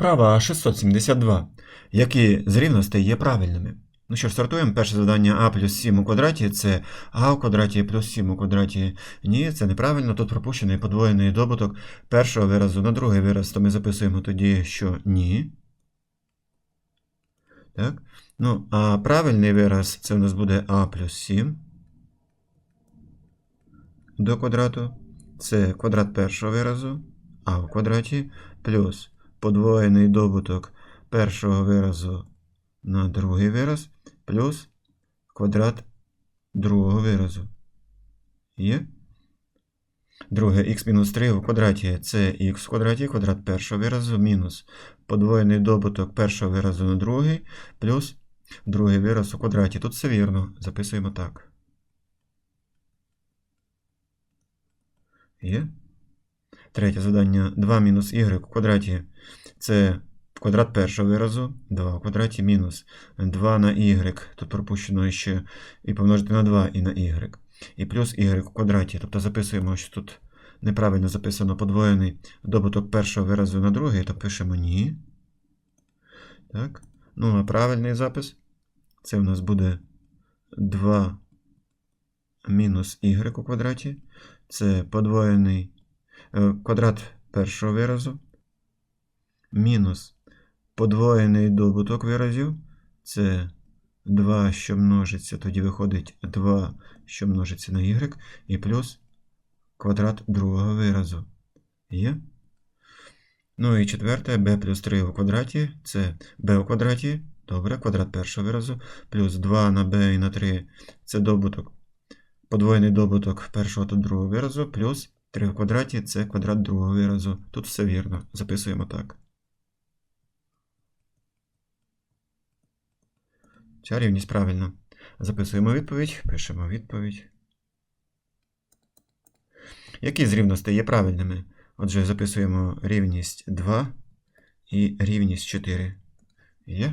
Вправа 672. Які з рівностей є правильними? Ну що ж, стартуємо. Перше завдання а плюс 7 у квадраті це а у квадраті плюс 7 у квадраті. Ні, це неправильно. Тут пропущений подвоєний добуток першого виразу на другий вираз, то ми записуємо тоді, що ні. Так? Ну, а правильний вираз це у нас буде а плюс 7 до квадрату. Це квадрат першого виразу, а в квадраті, плюс подвоєний добуток першого виразу на другий вираз, плюс квадрат другого виразу. Є? Друге, х-3 в квадраті це х в квадраті, квадрат першого виразу, мінус подвоєний добуток першого виразу на другий, плюс другий вираз у квадраті. Тут все вірно. Записуємо так. Є? Третє завдання 2 мінус y в квадраті це квадрат першого виразу, 2 в квадраті мінус 2 на y, тут пропущено ще і помножити на 2 і на y. І плюс y в квадраті. Тобто записуємо, що тут неправильно записано подвоєний добуток першого виразу на другий, то пишемо ні. Так. Ну, а правильний запис це в нас буде 2 мінус y у квадраті. Це подвоєний квадрат першого виразу. Мінус подвоєний добуток виразів. Це 2, що множиться, тоді виходить 2, що множиться на y, і плюс квадрат другого виразу. Є? Ну і четверте, b плюс 3 у квадраті, це b у квадраті, добре, квадрат першого виразу, плюс 2 на b і на 3 це добуток, подвоєний добуток першого та другого виразу, плюс 3 в квадраті це квадрат другого виразу. Тут все вірно. Записуємо так. Ця рівність правильна. Записуємо відповідь, пишемо відповідь. Які з рівностей є правильними? Отже, записуємо рівність 2 і рівність 4. Є?